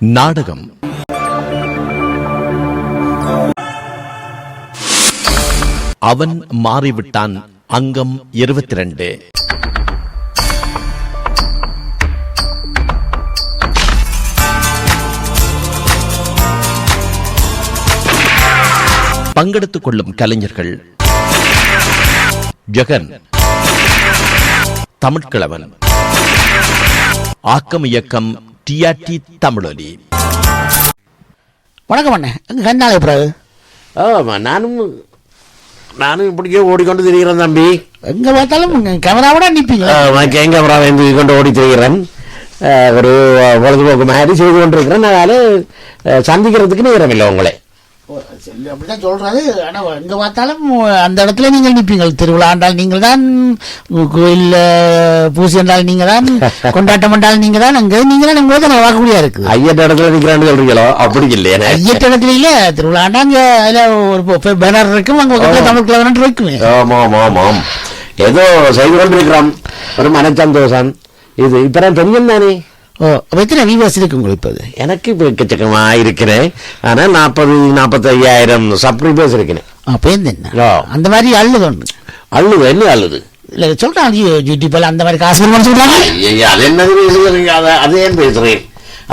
நாடகம். அவன் மாறிவிட்டான். அங்கம் இருபத்தி ரெண்டு பங்கெடுத்துக் கொள்ளும் கலைஞர்கள். ஜெகன். தமிழ்கிழவன் ஆக்கம் இயக்கம் டிஆர்டி தமிழொலி வணக்கம் அண்ணே. எங்க கண்ணாலே பிறகு? ஆமா நானும் நானும் இப்படியே ஓடிக்கொண்டு திரிகிறேன் தம்பி. எங்க பார்த்தாலும் கேமராவோட நிப்பீங்க. கேங்க அப்புறம் வந்து கொண்டு ஓடி திரிகிறேன். ஒரு பொழுதுபோக்கு மாதிரி செய்து கொண்டிருக்கிறேன். அதனால அஹ், சந்திக்கிறதுக்கு நேரம் இல்லை உங்களை. அப்படிதான் சொல்றது ஆனா எங்க பார்த்தாலும் அந்த இடத்துல நீங்கள் நிப்பீங்க திருவிழா என்றால் நீங்கள் தான் கோயில் பூசி என்றால் நீங்க தான் கொண்டாட்டம் என்றால் நீங்க தான் அங்க நீங்க தான் உங்க தான் வாக்கக்கூடியா இருக்கு. ஐயட்ட இடத்துல நிற்கிறான்னு சொல்றீங்களோ? அப்படி இல்லையே. ஐயட்ட இடத்துல இல்ல திருவிழாண்டா அங்க அதுல ஒரு பேனர் இருக்கும் அங்க தமிழ் கிழவன் இருக்குமே ஆமாம் ஆமாம் ஏதோ செய்து கொண்டிருக்கிறோம் ஒரு மனச்சந்தோஷம். இது இப்பதான் தெரியும் தானே? ஓ அப்ப எத்தனை வியூவர்ஸ் இருக்கு உங்களுக்கு இது? எனக்கு இப்போ எக்கச்சக்கமா இருக்கிறேன். ஆனா நாற்பது நாற்பத்தி ஐயாயிரம் சப்ஸ்கிரைபர்ஸ் இருக்கிறேன். அப்ப என்ன? ஓ. அந்த மாதிரி அள்ளுது ஒண்ணு. அழுது என்ன அழுது இல்ல சொல்றாங்க யூடியூப்ல அந்த மாதிரி காசு ஐயா, அது பேசுறீங்க அதை அதே பேசுறேன்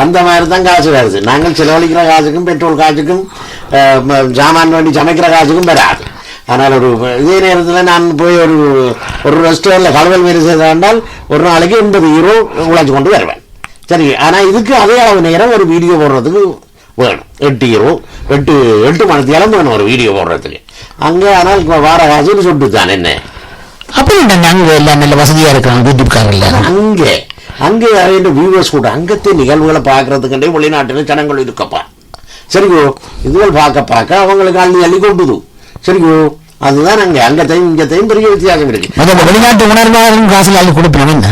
அந்த மாதிரி தான் காசு வருது. நாங்கள் செலவழிக்கிற காசுக்கும் பெட்ரோல் காசுக்கும் சாமான் வேண்டி சமைக்கிற காசுக்கும் வராது. ஆனால் ஒரு இதே நேரத்தில் நான் போய் ஒரு ஒரு ரெஸ்டாரண்ட்ல கலவல் வேலை செய்தால் ஒரு நாளைக்கு எண்பது ஹீரோ உழைச்சு கொண்டு வருவேன். சரி ஆனால் இதுக்கு அதே அளவு நேரம் ஒரு வீடியோ போடுறதுக்கு வேணும். எட்டு ஹீரோ எட்டு எட்டு மணி நேரம் வேணும் ஒரு வீடியோ போடுறதுக்கு. அங்கே ஆனால் வார காசு சொட்டு தான் என்ன? அப்படி என்ன அங்க எல்லாம் நல்ல வசதியா இருக்காங்க யூடியூப் காரல்ல அங்கே அங்கே நிறைய வியூவர்ஸ் கூட அங்கത്തെ நிகழ்வுகளை பார்க்கறதுக்கண்டே வெளிநாட்டில் ஜனங்கள் இருக்கப்பா. சரிங்கோ? இதுகள் பார்க்க பார்க்க அவங்களுக்கு அள்ளி அள்ளி கொண்டுது சரிங்கோ? அதுதான் அங்கே. அங்கத்தையும் இங்கத்தையும் பெரிய வித்தியாசம் இருக்கு. வெளிநாட்டு உணர்வாளரும் காசு அள்ளி கொடுப்பேன் என்ன?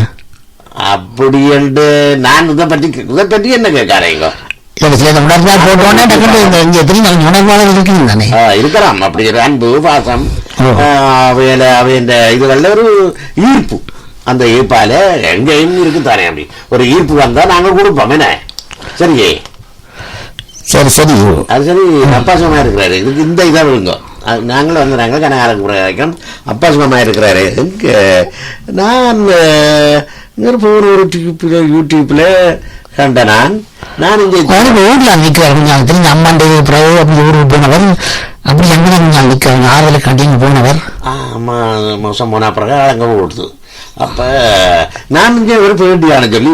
அப்படி என்று நான் இதை பற்றி இதை பற்றி என்ன கேட்காரீங்க இருக்கலாம் அப்படி அன்பு பாசம். அவையில அவையின் இதுகளில் ஒரு ஈர்ப்பு. அந்த ஈர்ப்பால எங்கேயும் இருக்குத்தானே அப்படி. ஒரு ஈர்ப்பு வந்தா நாங்க கொடுப்போம் என்ன? சரியே? சரி சரி. அது சரி அப்பா சும்மா இருக்கிறாரு. இதுக்கு இந்த இதாக அது நாங்களும் வந்து நாங்கள் கனகாரம் கூட அப்பா சும்மா இருக்கிறாரு. நான் இங்க ஒரு ஒரு டியூப்ல யூடியூப்ல கண்ட நான். நான் இங்கே ஊர்ல நிக்கிறார். கொஞ்சம் தெரிஞ்ச அம்மாண்ட பிறகு அப்படி ஊருக்கு போனவர். அப்படி அங்கே கொஞ்சம் நிக்கிறாங்க ஆறுதலை கண்டிங்க போனவர். ஆமா மோசம் போன பிறகு அங்கே ஓடுது. அப்ப நான் இங்கே ஒரு பேட்டியான சொல்லி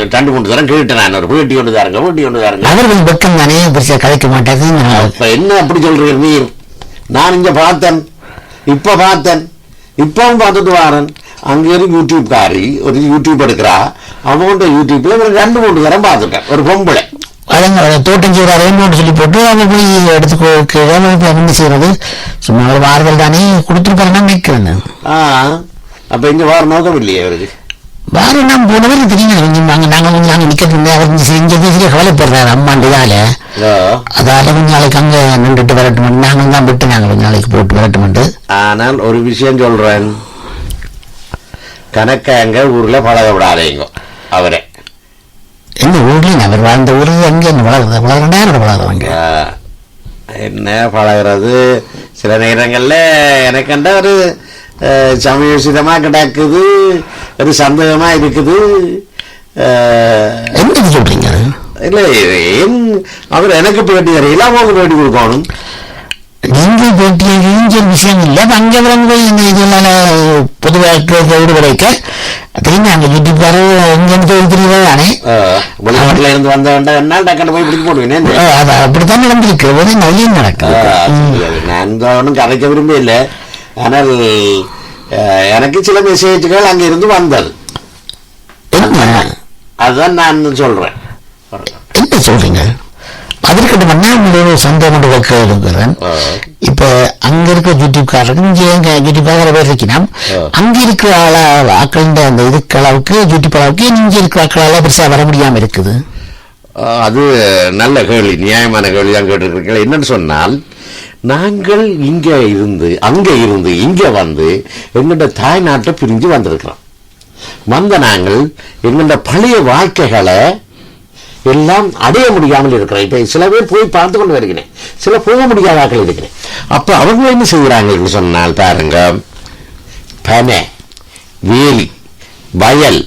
ரெண்டு மூணு தரம் கேட்டேன் நான். ஒரு பேட்டி ஒன்று தாருங்க பேட்டி ஒன்று தாருங்க. அவர் கொஞ்சம் வெக்கம் தானே பெருசா கதைக்க மாட்டாரு அப்ப என்ன அப்படி சொல்றீங்க நீர்? நான் இங்க பார்த்தேன். இப்ப பார்த்தேன். இப்பவும் பார்த்துட்டு வாரன். அங்க ஒரு யூடியூப் காரி ஒரு யூடியூப் எடுக்கிறா. அவங்கள்ட்ட யூடியூப்ல ஒரு ரெண்டு மூணு தரம் பார்த்துட்டேன் ஒரு பொம்பளை. அதங்க தோட்டம் செய்யறாருன்னு சொல்லி போட்டு அவங்க போய் எடுத்து என்ன செய்யறது. சும்மா ஒரு வாரங்கள் தானே கொடுத்துருப்பாருன்னா நினைக்கிறேன் நான். ஆ அப்ப இங்க வார நோக்கம் இல்லையே அவருக்கு வேற நான் போனவர் தெரியும் கொஞ்சம் நாங்க நாங்க கொஞ்சம் நாங்க நிக்கிறது அவர் செஞ்சது சரியா கவலைப்படுறாரு அம்மாண்டு இதால ஆ. அதால கொஞ்ச நாளைக்கு அங்க நின்றுட்டு வரட்டும் நாங்க தான் விட்டு நாங்க கொஞ்ச நாளைக்கு போட்டு வரட்டும் ஆனால் ஒரு விஷயம் சொல்றேன் கணக்காங்க ஊர்ல பழக விடாதீங்க அவரை. எந்த ஊர்லயும் அவர் வாழ்ந்த ஊரு அங்க என்ன வளருது வளர்ந்தாரு வளருவாங்க ஆ, என்ன பழகிறது? சில நேரங்கள்ல எனக்கண்ட ஒரு அஹ், சமயோசிதமா கிடக்குது ஒரு சந்தேகமா இருக்குது. என்ன சொல்றீங்க? இல்ல ஏன் அவர் எனக்கு பேட்டி தெரியல அவங்க பேட்டி கொடுக்கணும். நீங்க பேட்டிய இங்க விஷயம் இல்ல. அங்க வந்து இந்த இதனால பொது வாழ்க்கை விடுபடைக்க தெரியும் அங்க யூடியூப்காரு எங்க இருந்து தெரியுது தானே? அஹ், வெளிநாட்டுல இருந்து வந்தவன்டா டக்குன்னு போய் பிடிக்க போடுவேன் அது அப்படித்தான் நடந்திருக்கு. ஒரு நிறைய நடக்குது. ம். நான் ஒன்றும் கதைக்க விரும்ப இல்லை. ஆனால் எனக்கு சில மெசேஜ்கள் அங்க இருந்து வந்தது. அதுதான் நான் சொல்றேன். என்ன சொல்றீங்க? அதற்கிட்ட பண்ணா ஒரு சந்தேகம் கொண்டு வைக்க இருக்கிறேன். இப்ப அங்க இருக்க யூடியூப்காரருக்கு இங்க எங்க யூடியூப்கார பேர் இருக்கணும் ஆ. அங்க இருக்கிற ஆள ஆக்களின் அந்த இதுக்கு அளவுக்கு யூடியூப் அளவுக்கு இங்க இருக்கிற ஆக்களால பெருசா வர முடியாம இருக்குது. அது நல்ல கேள்வி நியாயமான கேள்வி தான் கேட்டிருக்கீங்க என்னன்னு சொன்னால் நாங்கள் இங்க இருந்து அங்க இருந்து இங்க வந்து எங்கள்ட தாய் நாட்டை பிரிஞ்சு வந்திருக்கிறோம். வந்த நாங்கள் எங்கள்ட பழைய வாழ்க்கைகளை எல்லாம் அடைய முடியாமல் இருக்கிறேன் இப்போ சில பேர் போய் பார்த்து கொண்டு வருகிறேன். சில போக முடியாத ஆக்கள் இருக்கிறேன். அப்போ அவங்க என்ன செய்கிறாங்கன்னு சொன்னால் பாருங்க. பனை வேலி வயல்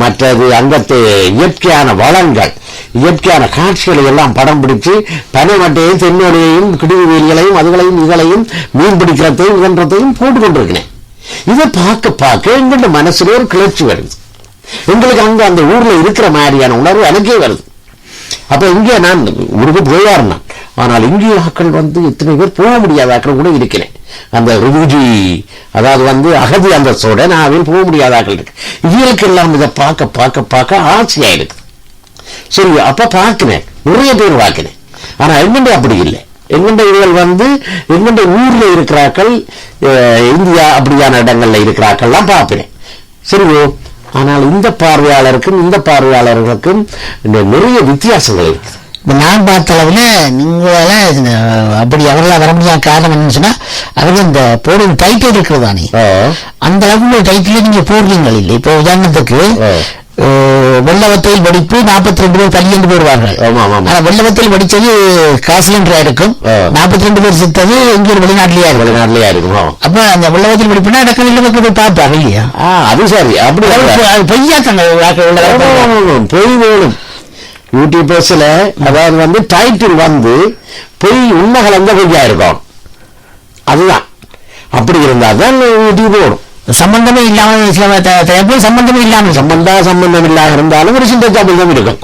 மற்றது அங்கத்து இயற்கையான வளங்கள் இயற்கையான காட்சிகளை எல்லாம் படம் பிடிச்சு பனை மட்டையும் தென்னோடையையும் கிடுகு வேலிகளையும் அதுகளையும் இதுகளையும் மீன் பிடிக்கிறதையும் இதன்றதையும் போட்டு கொண்டிருக்கிறேன். இதை பார்க்க பார்க்க எங்களோட மனசுல ஒரு கிளர்ச்சி வருது. எங்களுக்கு அங்க அந்த ஊர்ல இருக்கிற மாதிரியான உணர்வு எனக்கே வருது. அப்ப இங்கே நான் ஊருக்கு போயார் நான் ஆனால் இந்திய ஆட்கள் வந்து எத்தனை பேர் போக முடியாதாக்கள் கூட இருக்கிறேன். அந்த ருகுஜி அதாவது வந்து அகதி அந்தஸ்தோட நான் போக முடியாதாக்கள் இருக்கு. இவங்களுக்கு எல்லாம் இதை பார்க்க பார்க்க பார்க்க ஆசையாக இருக்குது சரி அப்ப பார்க்கினேன் நிறைய பேர் பார்க்கினேன் ஆனா எங்கண்ட அப்படி இல்லை. எங்கண்ட இவர்கள் வந்து எங்கண்ட ஊர்ல இருக்கிறார்கள் அஹ், இந்தியா அப்படியான இடங்கள்ல இருக்கிறாக்கள்லாம் பார்க்கிறேன். சரியோ ஆனால் இந்த பார்வையாளருக்கும் இந்த பார்வையாளர்களுக்கும் இந்த நிறைய வித்தியாசங்கள் இருக்கு. இப்ப நான் பார்த்த அளவுல நீங்களால இந்த அப்படி அவர்களால் வர முடியாத காரணம் என்னன்னு சொன்னா அவர்கள் இந்த போடுற டைட்டில் இருக்கிறது தானே ஆ. அந்த அளவுக்கு டைட்டில் நீங்க போடுறீங்க இல்லை. இப்போ உதாரணத்துக்கு வெள்ளவத்தையில் படிப்பு நாற்பத்தி ரெண்டு பேர் பள்ளி என்று போடுவார்கள் ஆமா, ஆமா, ஆமா. ஆனா வெள்ளவத்தையில் படிச்சது காசிலன்றா இருக்கும். நாற்பத்தி ரெண்டு பேர் செத்தது இங்க ஒரு வெளிநாட்டிலேயே வெளிநாட்டிலேயே இருக்குமோ அப்ப அந்த வெள்ளவத்தையில் படிப்புனா இடக்க வெள்ளவத்தில் போய் பார்ப்பாங்க இல்லையா? ஆ அது சரி அப்படி அது அது பொய்யா தங்க பொய் வேணும். யூடியூபர்ஸ்ல அதாவது வந்து டைட்டில் வந்து பொய் உண்மை கலந்த பொய்யா இருக்கும். அதுதான். அப்படி இருந்தா தான் யூடியூப் ஓடும். சம்பந்தமே இல்லாம சில த- தயாரிப்பு சம்பந்தமே இல்லாம சம்பந்தா சம்பந்தம் இல்லாம இருந்தாலும் ஒரு சின்ன சம்பந்தம் இருக்கும்.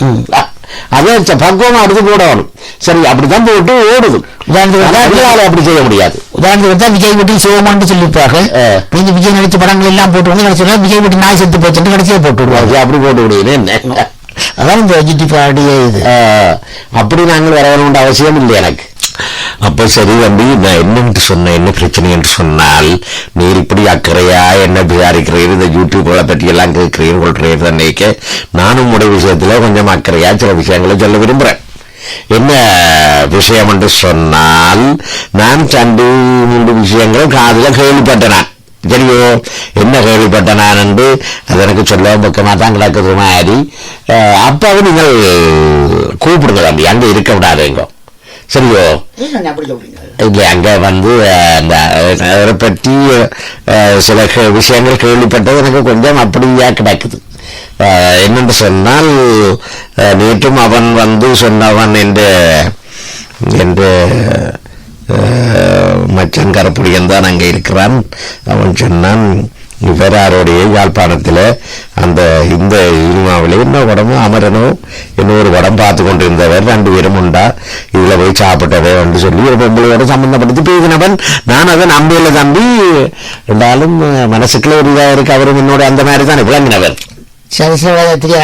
அதே பக்குவமா அடுத்து போடணும் சரி அப்படித்தான் போட்டு ஓடுது உதாரணத்துக்கு அப்படி செய்ய முடியாது உதாரணத்துக்கு பார்த்தா விஜய் வீட்டில் சிவமான்னு சொல்லியிருப்பார்கள் ஆ. இந்த விஜய் நடிச்ச படங்கள் எல்லாம் போட்டு வந்து கடைசியில் விஜய் வீட்டு நாய் செத்து போச்சுன்னு கடைசியாக போட்டு விடுவாங்க அப்படி போட்டு என்ன அதான் இந்த ஜிடி பாடிய இது அப்படி நாங்கள் வர வேணும்ன்ற அவசியம் இல்லை எனக்கு அப்போ சரி தம்பி நான் என்னென்று சொன்னேன் என்ன பிரச்சனை என்று சொன்னால் நீர் இப்படி அக்கறையா என்ன விசாரிக்கிறீர்? இந்த யூடியூப்களை பற்றி எல்லாம் கேட்கிறீர் கொள்கிறீர் தன்னைக்கு நானும் உடைய விஷயத்தில் கொஞ்சம் அக்கறையா சில விஷயங்களை சொல்ல விரும்புகிறேன் என்ன விஷயம் என்று சொன்னால் நான் ரெண்டு மூன்று விஷயங்கள் காதில் கேள்விப்பட்டேன். நான். சரியோ? என்ன கேள்விப்பட்ட நான் என்று அது எனக்கு சொல்ல பக்கமா தான் கிடக்குது மாதிரி. அப்பாவும் நீங்கள் கூப்பிடுங்க தம்பி அங்கே இருக்க விடாதீங்க. சரியோ? இல்லை அங்க வந்து அந்த அவரை பற்றி சில விஷயங்கள் கேள்விப்பட்டது எனக்கு கொஞ்சம் அப்படியா கிடக்குது. என்னென்று சொன்னால் நேற்றும் அவன் வந்து சொன்னவன் என்று என்று மச்சான் கரப்புடியன் தான் அங்கே இருக்கிறான். அவன் சொன்னான் பெறாருடைய யாழ்ப்பாணத்தில் அந்த இந்த இனிமாவிலே என்ன உடம்பு அமரனும் இன்னொரு உடம்பு பார்த்து கொண்டிருந்தவர் ரெண்டு பேரும் உண்டா? இதில் போய் சாப்பிட்டதே என்று சொல்லி ஒரு பொம்பளையோட சம்மந்தப்படுத்தி பேசினவன். நான் அதை நம்பியில் தம்பி. இருந்தாலும் மனசுக்குள்ள ஒரு இதாக இருக்கு. அவரும் என்னோட அந்த மாதிரி தான் விளங்கினவர். சரி சில தெரிய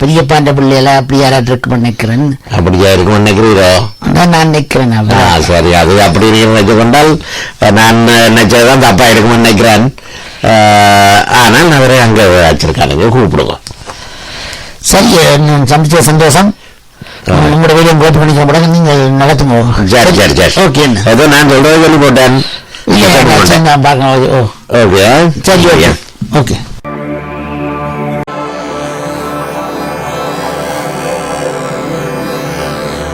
பெரியப்பாண்ட பிள்ளையில அப்படி யாராவது இருக்கு நினைக்கிறேன். அப்படியா இருக்கும் நினைக்கிறீரோ? நான் நினைக்கிறேன். சரி. அது அப்படி நீங்க நினைச்சு கொண்டால் நான் நினைச்சதுதான் தப்பா இருக்கும்னு நினைக்கிறேன். ஆனால் அவரை அங்க வச்சிருக்கானுங்க கூப்பிடுவோம் சரி சந்திச்ச சந்தோஷம். உங்களோட வேலையை போட்டு பண்ணிக்கிற படம் நீங்கள் நடத்துங்க. சரி சரி. சரி ஓகே ஏதோ நான் சொல்றது சொல்லி போட்டேன். ஓகே. சரி ஓகே. ஓகே.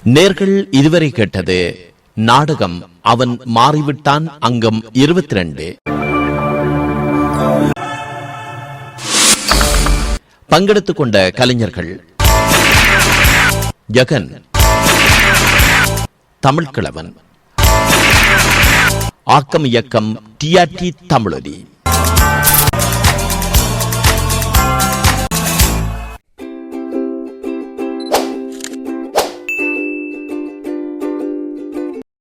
நேர்கள் இதுவரை கேட்டது நாடகம் அவன் மாறிவிட்டான் அங்கம் இருபத்தி ரெண்டு பங்கெடுத்துக் கொண்ட கலைஞர்கள் ஜகன் தமிழ்கிழவன் ஆக்கம் இயக்கம் டிஆர்டி தமிழொலி.